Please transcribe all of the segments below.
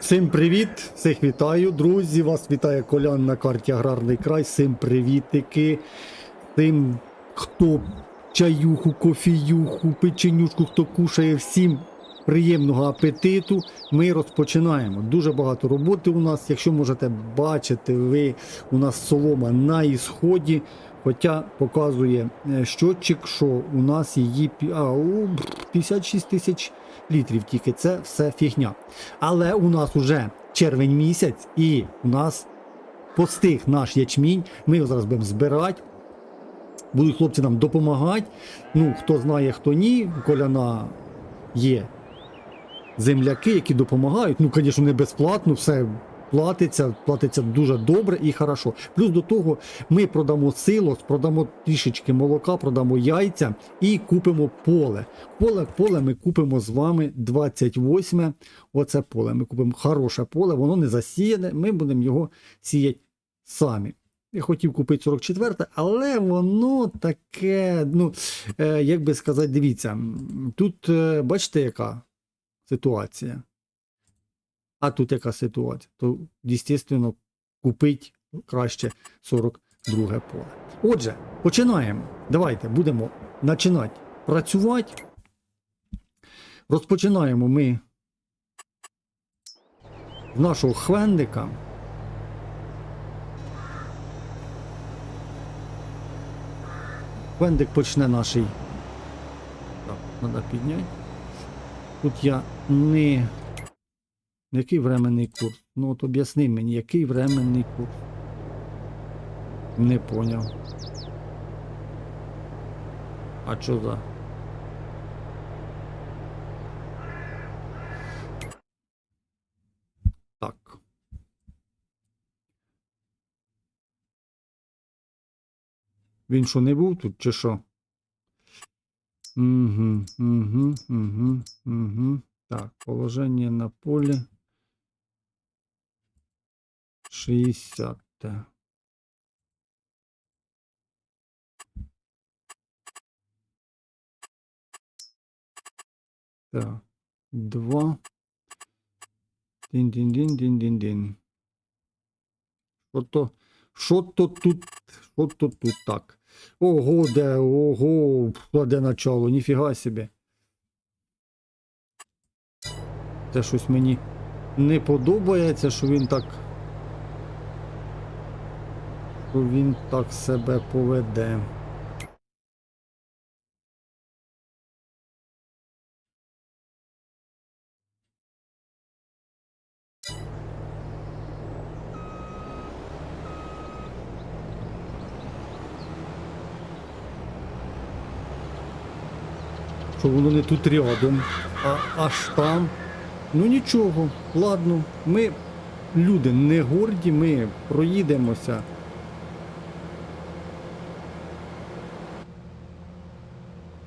Всім привіт! Всіх вітаю, друзі! Вас вітає Колян на карті Аграрний край. Всім привітики. Тим, хто чаюху, кофіюху, печенюшку, хто кушає, всім приємного апетиту. Ми розпочинаємо. Дуже багато роботи у нас. Якщо можете бачити, ви у нас солома на ісході. Хоча показує е, щотчик, що у нас її а, 56 тисяч літрів тільки. Це все фігня. Але у нас уже червень місяць, і у нас постиг наш ячмінь. Ми його зараз будемо збирати. Будуть хлопці нам допомагати. Ну, хто знає, хто ні. Коляна є земляки, які допомагають. Ну, звісно, не безплатно, все платиться, платиться дуже добре і хорошо. Плюс до того ми продамо силос, продамо трішечки молока, продамо яйця і купимо поле. Поле, поле ми купимо з вами 28. Оце поле. Ми купимо хороше поле, воно не засіяне, ми будемо його сіяти самі. Я хотів купити 44, але воно таке, ну, е, як би сказати, дивіться, тут е, бачите, яка ситуація. А тут яка ситуація? То, звісно, купить краще 42 поле. Отже, починаємо. Давайте будемо починати працювати. Розпочинаємо ми з нашого хвендика. Хвендик почне наший. Так, треба підняти. Тут я не. Який временний курс? Ну от об'ясни мені, який временний курс? Не поняв. А що за? Так. Він що не був тут, чи що? Угу, угу, угу, угу. Так, положение на поле 60. Так, 2. Дин-дин-дин-дин-дин-дин. Що то, що то тут, що то тут так. Ого, де, ого, де начало, ніфіга собі. Це щось мені не подобається, що він так. Що він так себе поведе. Що воно не тут рядом, а аж там. Ну нічого, ладно, ми люди не горді, ми проїдемося.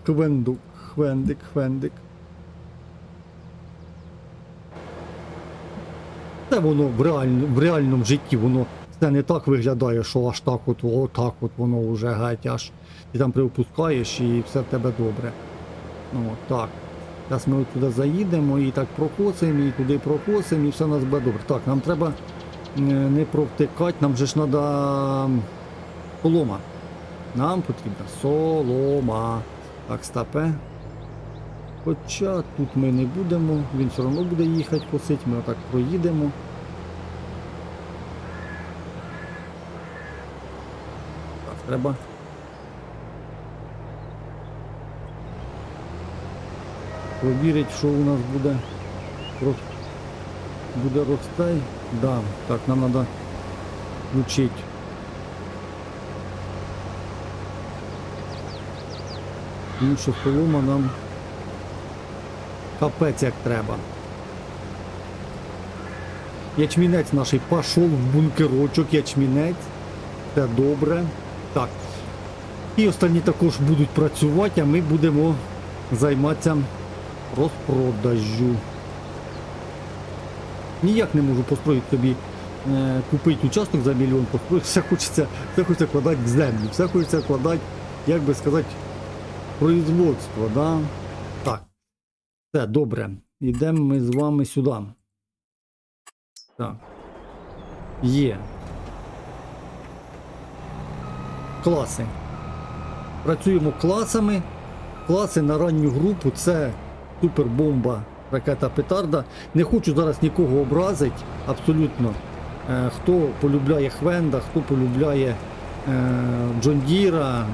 Хвендук, хвендик, хвендик. Це воно в, реаль... в реальному житті воно це не так виглядає, що аж так от, отак от воно вже геть аж. Ти там приопускаєш і все в тебе добре. Ну, так. Зараз ми от туди заїдемо і так прокосимо, і туди прокосимо, і все у нас буде добре. Так, нам треба не провтикати, нам же ж треба солома. Нам потрібна солома. Так, стапе. Хоча тут ми не будемо, він все одно буде їхати косить, ми отак проїдемо. Так, треба. Провірить, що у нас буде. Роз... Буде розстай. Да, так, нам треба включити. Що солома нам капець як треба. Ячмінець наш пішов в бункерочок, ячмінець. Це добре. Так. І останні також будуть працювати, а ми будемо займатися розпродажу. Ніяк не можу построїти собі, е, купити участок за мільйон, построїти. Все хочеться, все хочеться вкладати в землю, все хочеться вкладати, як би сказати, производство. Да? Так. Все, добре. Йдемо ми з вами сюди. Так. Є. Класи. Працюємо класами. Класи на ранню групу це супербомба, ракета петарда. Не хочу зараз нікого образити. Абсолютно. Е, хто полюбляє Хвенда, хто полюбляє е, Джон Діра.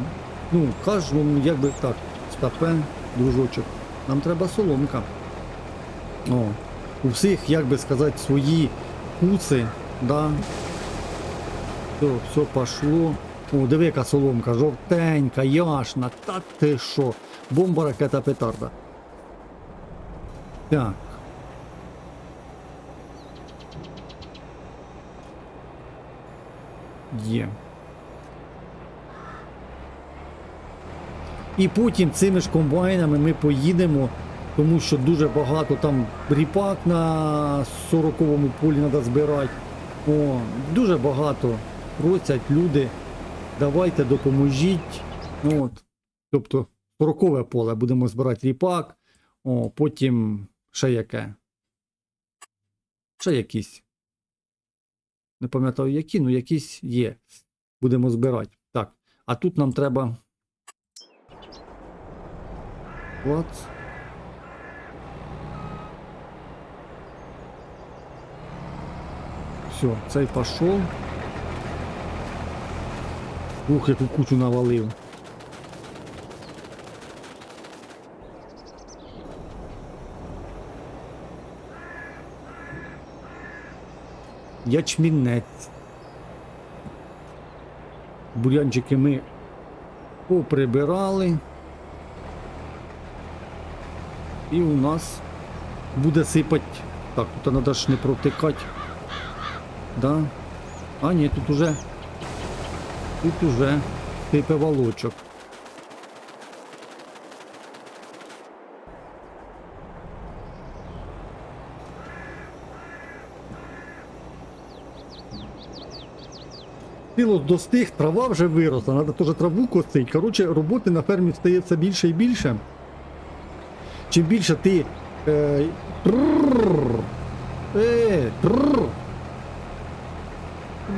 Ну, кожному, як би так, стапен, дружочок. Нам треба соломка. О, у всіх, як би сказати, свої куци, да. Все, все пошло. О, диви, яка соломка, жовтенька, яшна, та ти що? Бомба, ракета, петарда. Так. Є. І потім цими ж комбайнами ми поїдемо, тому що дуже багато там ріпак на 40-му полі треба збирати. О, дуже багато просять люди. Давайте допоможіть. От. Тобто 40-ве поле будемо збирати ріпак, о, потім ще яке. Ще якісь. Не пам'ятаю які, ну якісь є. Будемо збирати. Так. А тут нам треба. Клац. Все, цей пошел. Ух, яку кучу навалив. Ячмінець. Бурянчики ми поприбирали. І у нас буде сипать. Так, тут треба ж не протикати. Да? А, ні, тут уже. Тут уже сипе волочок. Силос достиг, трава вже виросла, треба теж траву косити. Коротше, роботи на фермі стає більше і більше. Чим більше ти. Е, е.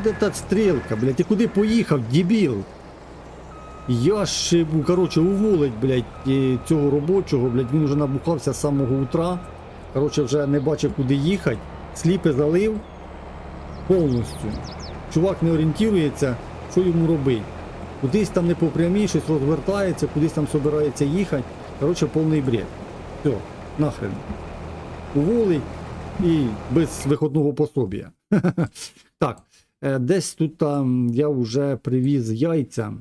Де та стрілка, блядь, ти куди поїхав, дебіл? Я ж, е, коротше, уволить, блядь, е, цього робочого, блядь, він вже набухався з самого утра. Коротше, вже не бачив, куди їхати. Сліпи залив повністю. Чувак не орієнтується, що йому робити. Кудись там не по прямій, щось розвертається, кудись там собирається їхати. Коротше, повний бред. Все, нахрен. Уволить і без виходного пособія. так, е, десь тут там я вже привіз яйця.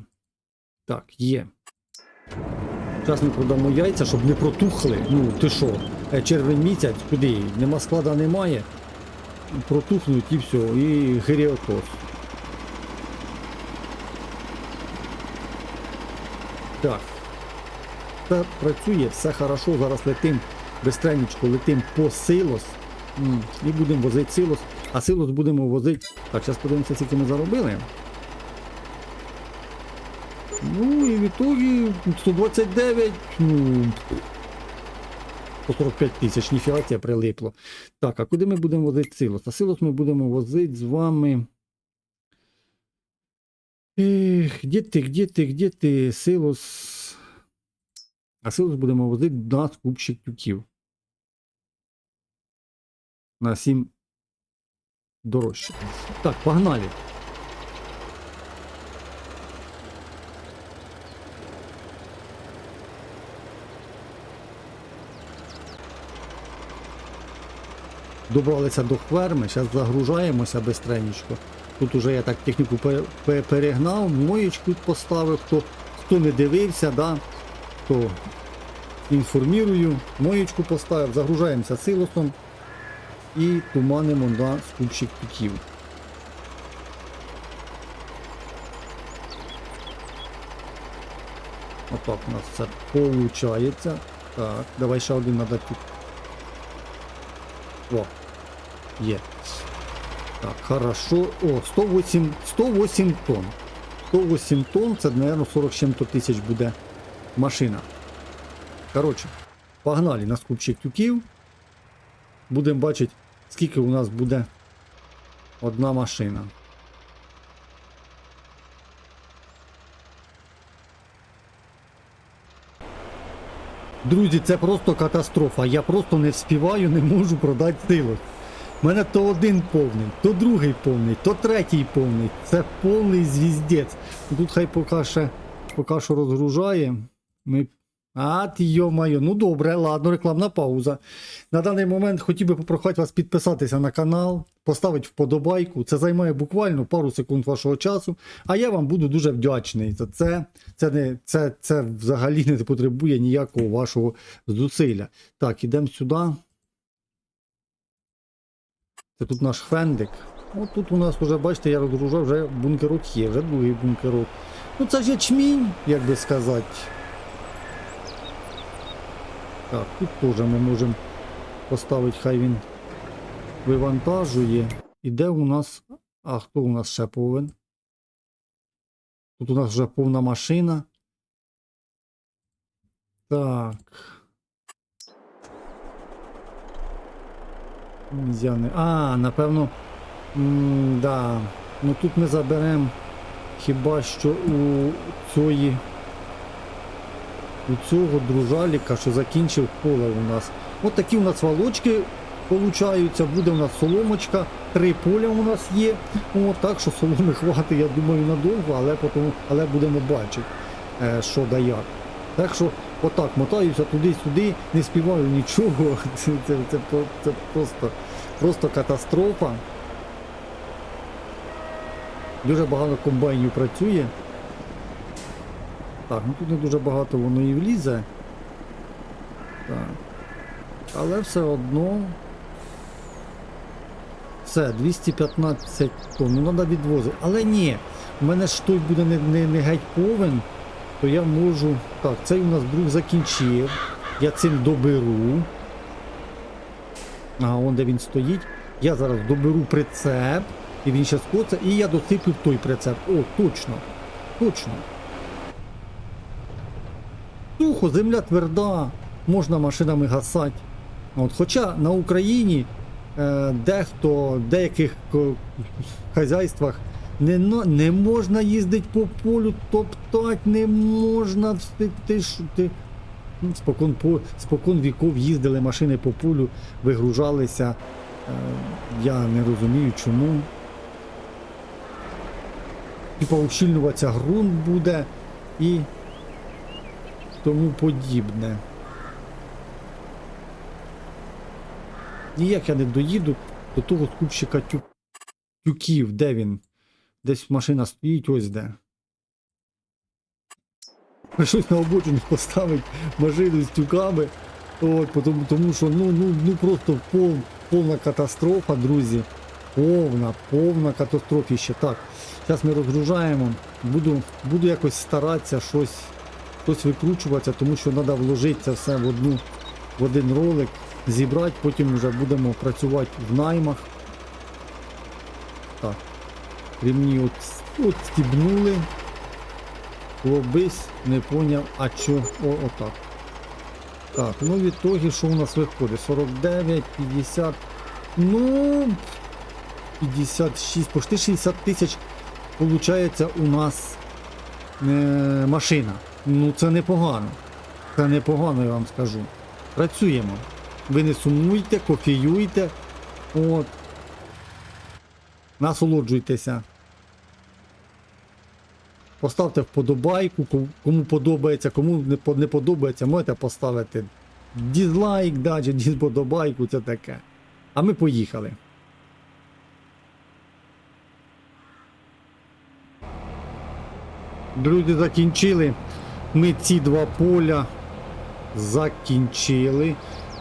Так, є. Зараз ми продамо яйця, щоб не протухли. Ну, ти що, е, червень місяць, куди? Нема склада немає. Протухнуть і все, і гиріотоз. Так. Все працює, все хорошо. Зараз летим бистренечко, летим по силос. І будемо возити силос. А силос будемо возити. Так, зараз подивимося, скільки ми заробили. Ну і в ітогі 129, ну. По 45 тисяч, ніфіга це прилипло. Так, а куди ми будемо возити силос? А силос ми будемо возити з вами. Ех, де ти, де ти, де ти, силос. А силос будемо возити на скупщик тюків. На 7 дорожче. Так, погнали. Добралися до ферми, зараз загружаємося бистренечко. Тут уже я так техніку пе- пе- перегнав, моєчку поставив, хто, хто не дивився, да, то інформірую, моєчку поставив, загружаємося силосом і туманимо на скупщик туків. Отак у нас це виходить. Так, давай ще один надо тут. О, є. Так, хорошо. О, 108, 108 тонн. 108 тонн, це, мабуть, 40 з чим-то тисяч буде машина. Коротше, погнали на скупчик тюків. Будемо бачити, скільки у нас буде одна машина. Друзі, це просто катастрофа. Я просто не вспіваю, не можу продати силу. У мене то один повний, то другий повний, то третій повний. Це повний звіздець. Тут хай поки ще що розгружає. Ми... А, ти йо-моє, ну добре, ладно, рекламна пауза. На даний момент хотів би попрохати вас підписатися на канал, поставити вподобайку. Це займає буквально пару секунд вашого часу. А я вам буду дуже вдячний за це. Це, не, це, це взагалі не потребує ніякого вашого зусилля. Так, ідемо сюди. Це тут наш фендик. От тут у нас вже, бачите, я розгружав, вже бункерок є, вже другий бункерок. Ну це ж ячмінь, як би сказати. Так, тут теж ми можемо поставити, хай він вивантажує. І де у нас. А хто у нас ще повен? Тут у нас вже повна машина. Так. Не. А, напевно. М, да. Ну тут ми заберемо хіба що у цієї. У цього дружаліка, що закінчив поле у нас. От такі у нас волочки получаються. Буде у нас соломочка, три поля у нас є. От, так що соломи хватить, я думаю, надовго, але потім, але будемо бачити, е, що да як. Так що отак мотаюся туди-сюди, не співаю нічого. Це, це, це, це просто, просто катастрофа. Дуже багато комбайнів працює. Так, ну тут не дуже багато воно і влізе. Так. Але все одно. Все, 215 тонн. Ну треба відвозити. Але ні, у мене ж той буде не, не, не геть повен, то я можу. Так, цей у нас друг закінчив. Я цим доберу. А, он де він стоїть. Я зараз доберу прицеп, і він ще скоце, і я досиплю в той прицеп. О, точно. Точно. Сухо, земля тверда, можна машинами гасати. От, хоча на Україні е, дехто в деяких хазяйствах не, не можна їздити по полю, топтати не можна. Ти, ти, ти, ну, спокон, по, спокон віков їздили машини по полю, вигружалися. Е, я не розумію чому. Типа ущільнюватися ґрунт буде і тому подібне. Ніяк я не доїду до того скупщика тю... тюків, де він? Десь машина стоїть, ось де. Прийшлось на обочину поставити машину з тюками. От, тому, тому що ну, ну, ну просто пов, повна катастрофа, друзі. Повна, повна катастрофіще. Так, зараз ми розгружаємо. Буду, буду якось старатися щось щось викручуватися, тому що треба вложити все в одну в один ролик, зібрати, потім вже будемо працювати в наймах. Так. Ремні от, от стібнули. Лобись, не поняв, а що. О, отак. Так, ну в ітогі, що у нас виходить? 49, 50. Ну. 56, почти 60 тисяч получається у нас е, машина. Ну це непогано. Це непогано, я вам скажу. Працюємо. Ви не сумуйте, кофіюйте. От. Насолоджуйтеся. Поставте вподобайку, кому подобається, кому не подобається, можете поставити дізлайк, да, чи дізподобайку, це таке. А ми поїхали. Друзі, закінчили. Ми ці два поля закінчили.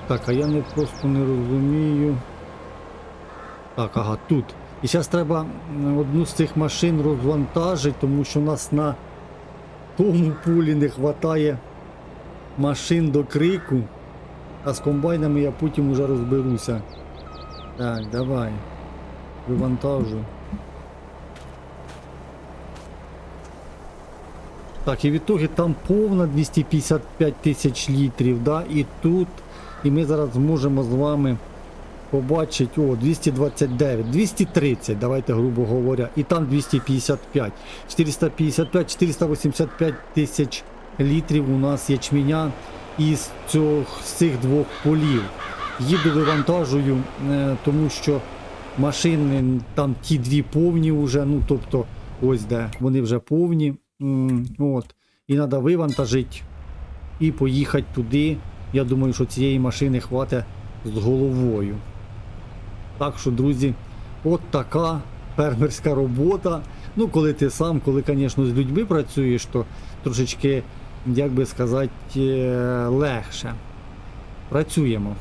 Так, а я не просто не розумію. Так, ага, тут. І зараз треба одну з цих машин розвантажити, тому що у нас на тому полі не вистачає машин до крику. А з комбайнами я потім уже розберуся. Так, давай. Вивантажуй. Так, і в там повна 255 тисяч літрів, да? і тут, і ми зараз зможемо з вами побачить, о, 229, 230, давайте, грубо говоря, і там 255, 455, 485 тисяч літрів у нас ячменя із цього, з цих двох полів. Їду вивантажую, е, тому що машини там ті дві повні вже, ну тобто ось де вони вже повні. От. І треба вивантажити і поїхати туди. Я думаю, що цієї машини хватить з головою. Так що, друзі, от така фермерська робота. Ну, коли ти сам, коли, звісно, з людьми працюєш, то трошечки, як би сказати, е, легше. Працюємо.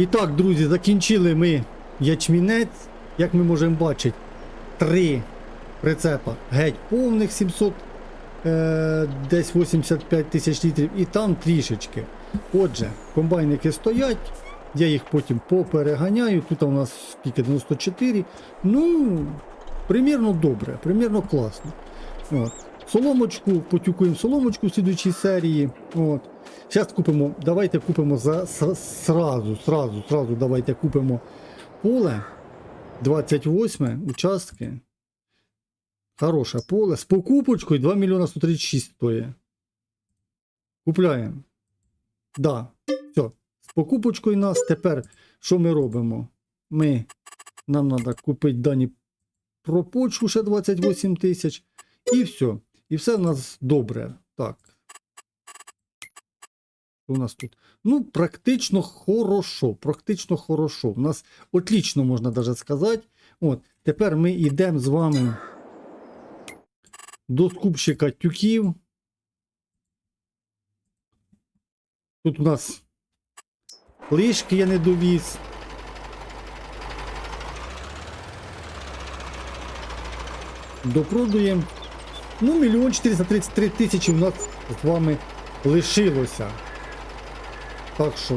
І так, друзі, закінчили ми ячмінець. Як ми можемо бачити, три прицепа геть повних 700, е, десь 85 тисяч літрів, і там трішечки. Отже, комбайники стоять, я їх потім попереганяю. Тут у нас скільки 94. Ну, примірно добре, примірно класно. От. Соломочку, потюкуємо соломочку в слідуючій серії. От. Зараз купимо, давайте купимо за, сразу, сразу, сразу давайте купимо поле 28 участки. Хороше поле. З покупочкою 2 мільйона 136 стоїть. Купляємо. Да. Все. З покупочкою нас тепер що ми робимо? Ми, нам треба купити дані про почву ще 28 тисяч. І все. І все в нас добре. Так. Що у нас тут? Ну, практично хорошо. Практично хорошо. У нас отлично, можна навіть сказати. От, тепер ми йдемо з вами до скупщика тюків. Тут у нас лишки я не довіз. Допродуємо. Ну, мільйон 433 тисячі у нас з вами лишилося. Так що,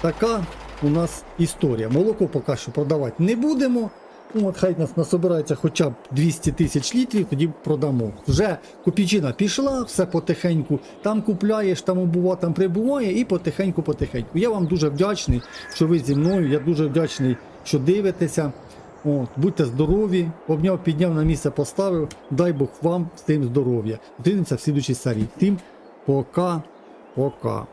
така у нас історія. Молоко поки що продавати не будемо. Ну, От хай нас насобирається хоча б 200 тисяч літрів, тоді продамо. Вже копійчина пішла, все потихеньку. Там купляєш, там обува, там прибуває і потихеньку-потихеньку. Я вам дуже вдячний, що ви зі мною. Я дуже вдячний, що дивитеся. От, будьте здорові, обняв, підняв на місце, поставив. Дай Бог вам з тим здоров'я. Зустрінемося в слідучій серії. Тим пока, пока.